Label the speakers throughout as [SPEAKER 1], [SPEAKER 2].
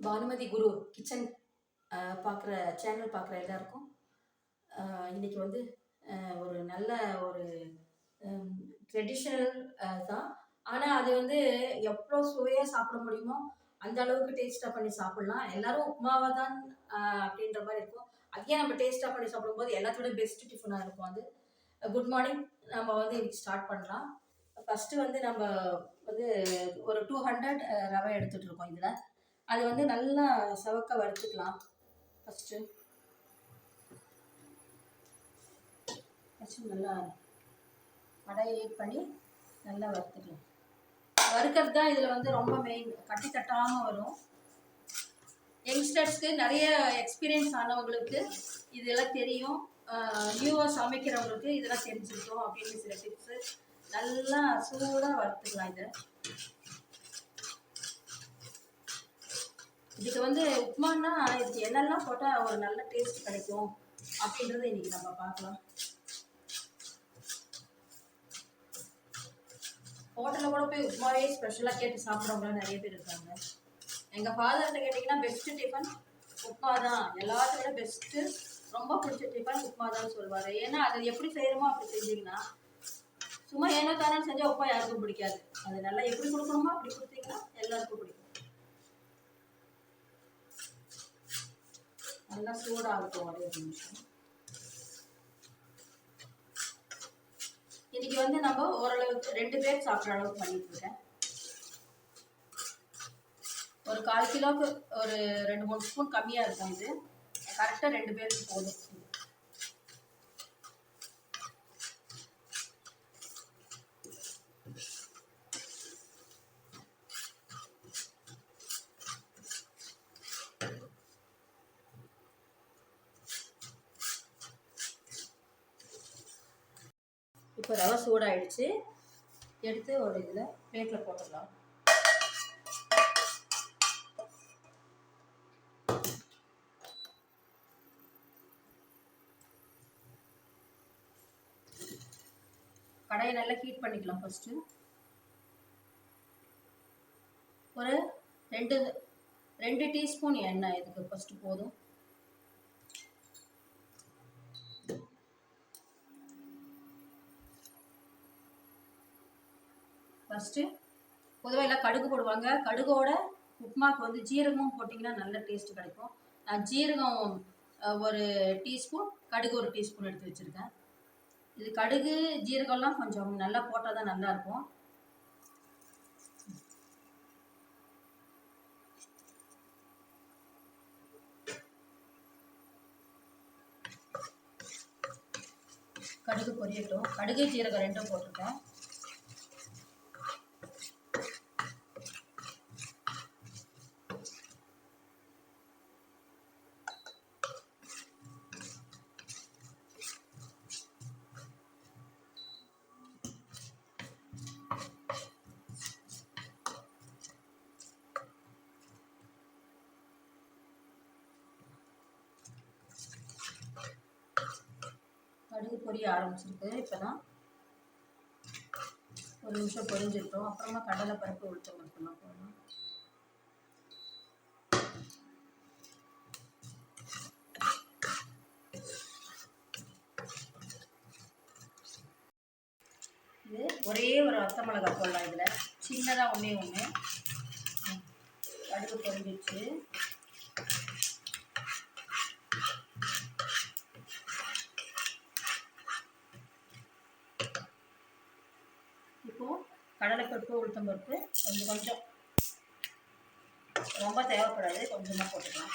[SPEAKER 1] Bhanumathi Guru kitchen பார்க்குற channel பார்க்குற எல்லாருக்கும் அஹ், இன்னைக்கு வந்து ஒரு நல்ல ஒரு ட்ரெடிஷ்னல் தான். ஆனால் அது வந்து எவ்வளோ சுவையாக சாப்பிட முடியுமோ அந்த அளவுக்கு டேஸ்ட்டாக பண்ணி சாப்பிட்லாம். எல்லாரும் உப்மாவை தான் அப்படின்ற மாதிரி இருக்கும். அதையே நம்ம டேஸ்ட்டாக பண்ணி சாப்பிடும்போது எல்லாத்தோட பெஸ்ட் டிஃபனாக இருக்கும் அது. குட் மார்னிங் நம்ம வந்து இன்னைக்கு ஸ்டார்ட் பண்ணலாம். ஃபஸ்ட்டு வந்து நம்ம வந்து ஒரு டூ ஹண்ட்ரட் ரவை எடுத்துகிட்டு இருக்கோம் இதில். அது வந்து நல்லா சவக்க வறுத்துக்கலாம். ஃபஸ்ட்டு ஃபஸ்ட்டு நல்லா கடாயை ஹீட் பண்ணி நல்லா வறுத்துக்கலாம். வறுக்கிறது தான் இதில் வந்து ரொம்ப மெயின் கட்டி தட்டாமல் வரும். யங்ஸ்டர்ஸ்க்கு நிறைய எக்ஸ்பீரியன்ஸ் ஆனவங்களுக்கு இதெல்லாம் தெரியும். நியூவாக சமைக்கிறவங்களுக்கு இதெல்லாம் தெரிஞ்சுக்கிட்டோம் அப்படின்னு சில டிப்ஸு நல்லா சூடாக வறுத்துக்கலாம் இதை. இதுக்கு வந்து உப்மான்னா இதுக்கு என்னெல்லாம் போட்டால் ஒரு நல்ல டேஸ்ட் கிடைக்கும் அப்படின்றத இன்னைக்கு நம்ம பார்க்கலாம். ஹோட்டலில் கூட போய் உப்மாவே ஸ்பெஷலாக கேட்டு சாப்பிட்றவங்களாம் நிறைய பேர் இருக்காங்க. எங்கள் ஃபாதர்கிட்ட கேட்டிங்கன்னா பெஸ்ட்டு டிஃபன் உப்மா தான் எல்லாத்தையும் விட பெஸ்ட்டு ரொம்ப பிடிச்ச டிஃபன் உப்மா தான் சொல்லுவார். ஏன்னா அது எப்படி செய்கிறோமோ அப்படி செஞ்சீங்கன்னா சும்மா ஏனோ தானே செஞ்சால் உப்பா யாருக்கும் பிடிக்காது. அது நல்லா எப்படி கொடுக்கணுமோ அப்படி கொடுத்தீங்கன்னா எல்லாருக்கும் பிடிக்கும். நல்லா சூடாகட்டும் ஒரே ஒரு நிமிஷம். இன்னைக்கு வந்து நம்ம ஓரளவுக்கு ரெண்டு பேர் சாப்பிட்ற அளவுக்கு பண்ணிட்டு இருக்கேன். ஒரு கால் கிலோவுக்கு ஒரு ரெண்டு மூணு ஸ்பூன் கம்மியாக இருக்கும் இது? கரெக்டாக ரெண்டு பேருக்கு போதும். இப்போ ரவை சூடாயிடுச்சு. எடுத்து ஒரு இதில் பிளேட்டில் போட்டுடலாம். கடையை நல்லா ஹீட் பண்ணிக்கலாம் ஃபஸ்ட்டு ஒரு ரெண்டு ரெண்டு டீஸ்பூன் எண்ணெய் இதுக்கு ஃபஸ்ட்டு போதும். ஃபஸ்ட்டு பொதுவாக எல்லாம் கடுகு போடுவாங்க. கடுகோட உப்புமாவுக்கு வந்து ஜீரகமும் போட்டிங்கன்னா நல்ல டேஸ்ட் கிடைக்கும். நான் ஜீரகம் ஒரு டீஸ்பூன் கடுகு ஒரு டீஸ்பூன் எடுத்து வச்சுருக்கேன். இது கடுகு ஜீரகம்லாம் கொஞ்சம் நல்லா போட்டால் தான் நல்லாயிருக்கும் கடுகு பொரியட்டும். கடுகு ஜீரகம் ரெண்டும் போட்டிருக்கேன் கடுகு பொரிய ஆரம்பிச்சிருக்கு இப்போ தான் ஒரு நிமிஷம் பொரிஞ்சிருக்கோம். அப்புறமா கடலை பருப்பு உளுத்தம் பருப்புலாம் போடணும் இது ஒரே ஒரு வத்த மிளகா போடலாம் இதில். சின்னதாக ஒன்றே ஒன்று கடுகு பொரிஞ்சிச்சு இப்போ கடலைப்பருப்பு உளுத்தம்பருப்பு கொஞ்சம் கொஞ்சம். ரொம்ப தேவைப்படாது கொஞ்சமாக போட்டுக்கலாம்.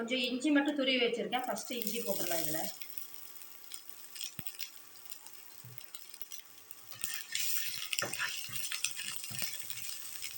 [SPEAKER 1] கொஞ்சம் இஞ்சி மட்டும் துருவி வச்சுருக்கேன். ஃபஸ்ட்டு இஞ்சி போட்டுடலாம் இதில்.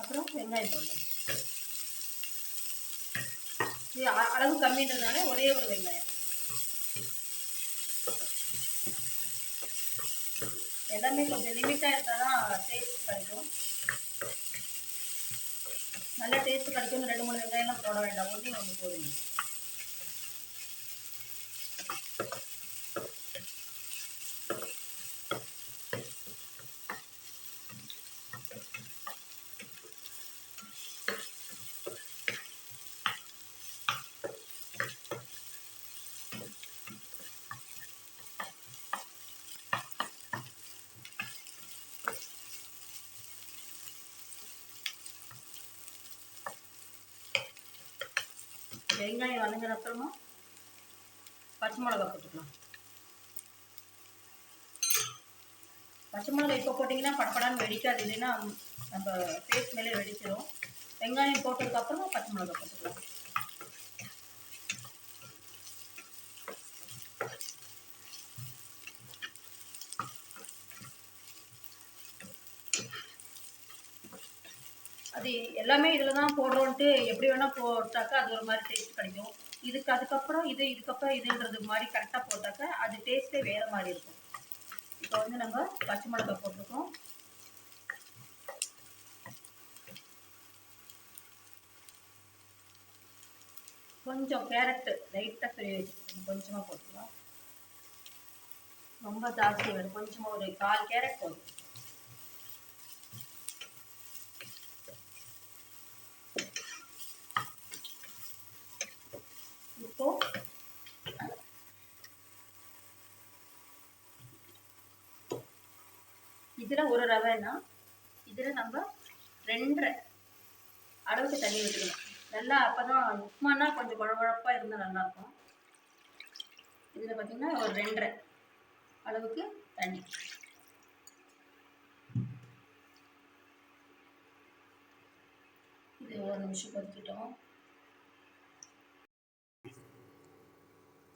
[SPEAKER 1] அப்புறம் வெங்காயம் போடலாம். இது அளவு கம்மின்றதுனால ஒரே ஒரு வெங்காயம். எல்லாமே கொஞ்சம் லிமிட்டாக இருந்தால் தான் டேஸ்ட் கிடைக்கும். நல்ல டேஸ்ட் கிடைக்கும் ரெண்டு மூணு வெங்காயம்லாம் போட வேண்டாம். ஒன்றே ஒன்று போடுங்க. வெங்காயம் வதங்கின அப்புறமா பச்சை மிளகா போட்டுக்கலாம். பச்சை மிளகா இப்போ போட்டிங்கன்னா படப்படான்னு வெடிக்காது இல்லைன்னா நம்ம பேஸ்ட் மேலே வெடிச்சிடும் வெங்காயம் போட்டதுக்கப்புறமா பச்சை மிளகா போட்டுக்கலாம். அது எல்லாமே இதில் தான் போடுறோன்ட்டு எப்படி வேணால் போட்டாக்கா அது ஒரு மாதிரி டேஸ்ட் கிடைக்கும் இதுக்கு அதுக்கப்புறம் இது இதுக்கப்புறம் இதுன்றது மாதிரி கரெக்டாக போட்டாக்கா அது டேஸ்ட்டே வேறு மாதிரி இருக்கும். இப்போ வந்து நம்ம பச்சை மிளகாய் போட்டிருக்கோம். கொஞ்சம் கேரட்டு லைட்டாக பெரிய கொஞ்சமாக போட்டுக்கலாம். ரொம்ப ஜாஸ்தி வேணும். கொஞ்சமாக ஒரு கால் கேரட் போதும் இப்போ இதில் ஒரு ரவைன்னா இதில் நம்ம ரெண்டரை அளவுக்கு தண்ணி ஊற்றிக்கணும் நல்லா அப்போ தான் உப்புமானா கொஞ்சம் குழகுழப்பாக இருந்தால் நல்லாயிருக்கும். இதில் பார்த்திங்கன்னா ஒரு ரெண்டரை அளவுக்கு தண்ணி. இது ஒரு நிமிஷம் கொதிக்கிட்டோம்.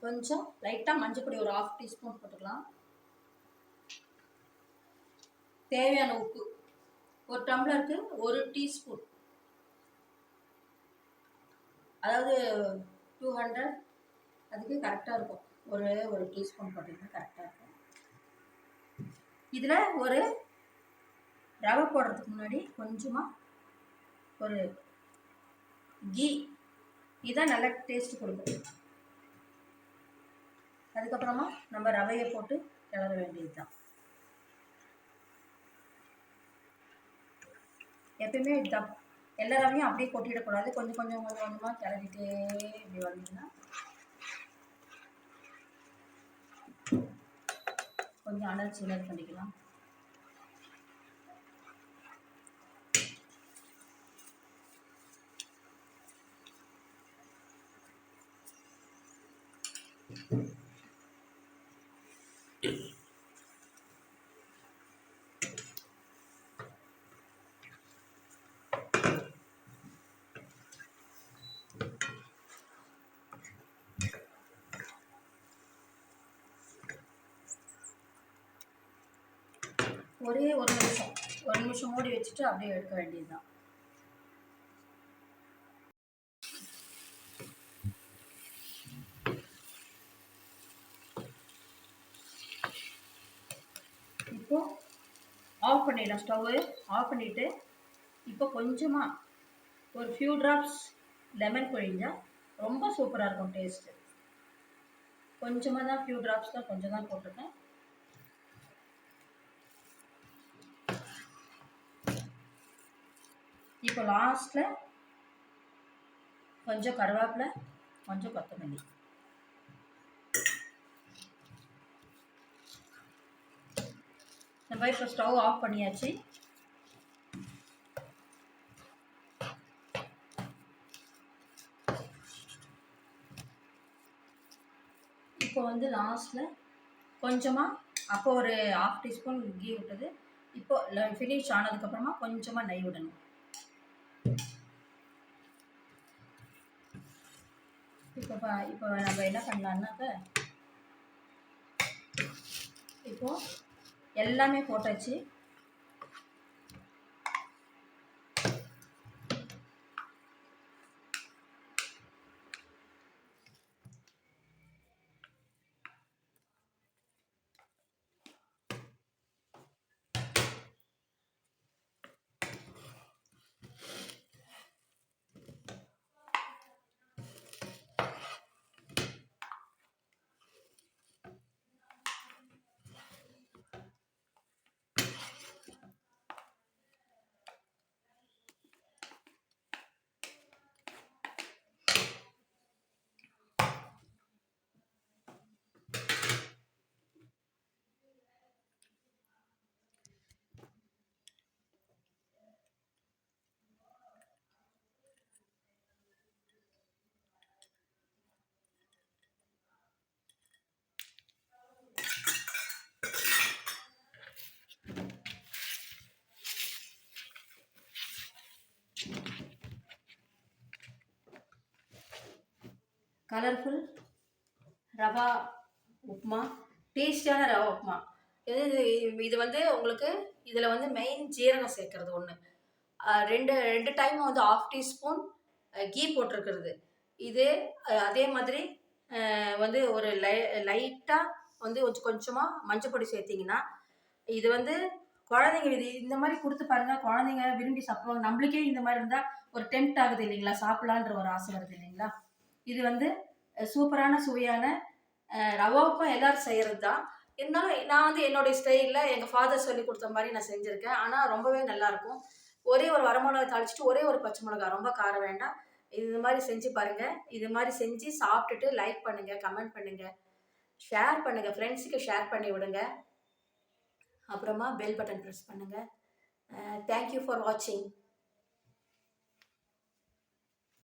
[SPEAKER 1] கொஞ்சம் லைட்டாக மஞ்சள் பொடி ஒரு ஆஃப் டீஸ்பூன் போட்டுக்கலாம். தேவையான உப்பு. ஒரு டம்ளருக்கு ஒரு டீஸ்பூன். அதாவது டூ ஹண்ட்ரட் அதுக்கு கரெக்டாக இருக்கும். ஒரு ஒரு டீஸ்பூன் போட்டிங்கன்னா கரெக்டாக இருக்கும். இதில் ஒரு ரவை போடுறதுக்கு முன்னாடி கொஞ்சமாக ஒரு கீ. இதான் நல்லா டேஸ்ட் கொடுக்கும் அதுக்கப்புறமா நம்ம ரவையை போட்டு கிளற வேண்டியது தான் எப்பயுமே தப் எல்லா ரவையும் அப்படியே கொட்டிடக்கூடாது கொஞ்சம் கொஞ்சம் கொஞ்சம் கொஞ்சமாக கிளறிட்டே இப்படி வந்தீங்கன்னா. கொஞ்சம் அனல் சிலர் பண்ணிக்கலாம். ஒரே ஒரு நிமிஷம். ஒரு நிமிஷம் மூடி வச்சுட்டு அப்படியே எடுக்க வேண்டியது தான் இப்போ ஆஃப் பண்ணிடலாம். ஸ்டவ்வு ஆஃப் பண்ணிவிட்டு இப்போ கொஞ்சமாக ஒரு ஃபியூ ட்ராப்ஸ் லெமன் கொழிஞ்சால் ரொம்ப சூப்பராக இருக்கும் டேஸ்ட்டு கொஞ்சமாக தான் ஃபியூ ட்ராப்ஸ் தான் கொஞ்சம் தான் போட்டிருக்கேன். இப்போ லாஸ்ட்டில் கொஞ்சம் கருவேப்பிலை கொஞ்சம் கொத்தமல்லி. நம்ம இப்போ ஸ்டவ் ஆஃப் பண்ணியாச்சு. இப்போ வந்து லாஸ்ட்டில் கொஞ்சமாக அப்போ ஒரு ஹாஃப் டீஸ்பூன் கீ விட்டது. இப்போ ஃபினிஷ் ஆனதுக்கப்புறமா கொஞ்சமாக நெய் விடணும். இப்போ இப்போ நம்ம என்ன பண்ணலான்னாக்க இப்போ எல்லாமே போட்டாச்சு. கலர்ஃபுல் ரவா உப்புமா டேஸ்டியான ரவா உப்புமா இது இது- வந்து உங்களுக்கு இதில் வந்து மெயின் ஜீரகம் சேர்க்கறது ஒன்று ரெண்டு ரெண்டு டைம் வந்து ஆஃப் டீஸ்பூன் கீ போட்டிருக்கிறது. இது அதே மாதிரி வந்து ஒரு லை லைட்டாக வந்து கொஞ்சம் கொஞ்சமாக மஞ்சப்பொடி சேர்த்திங்கன்னா இது வந்து குழந்தைங்க இது இந்த மாதிரி கொடுத்து பாருங்க. குழந்தைங்க விரும்பி சாப்பிடுவாங்க. நம்மளுக்கே இந்த மாதிரி இருந்தால் ஒரு டெம்ட் ஆகுது இல்லைங்களா? சாப்பிட்லான்ற ஒரு ஆசை வருது இல்லைங்களா? இது வந்து சூப்பரான சுவையான ரவாவுக்கும் ரவா எல்லாரும் செய்கிறது தான் இருந்தாலும் நான் வந்து என்னுடைய ஸ்டைலில் எங்கள் ஃபாதர் சொல்லி கொடுத்த மாதிரி நான் செஞ்சுருக்கேன். ஆனால் ரொம்பவே நல்லாயிருக்கும். ஒரே ஒரு வரமிளகா தாளிச்சிட்டு ஒரே ஒரு பச்சை மிளகா ரொம்ப காரம் வேண்டாம். இது மாதிரி செஞ்சு பாருங்கள் இது மாதிரி செஞ்சு சாப்பிட்டுட்டு லைக் பண்ணுங்கள் கமெண்ட் பண்ணுங்கள் ஷேர் பண்ணுங்கள் ஃப்ரெண்ட்ஸுக்கு ஷேர் பண்ணி விடுங்க. அப்புறமா பெல் பட்டன் ப்ரெஸ் பண்ணுங்கள் தேங்க்யூ ஃபார் வாட்சிங்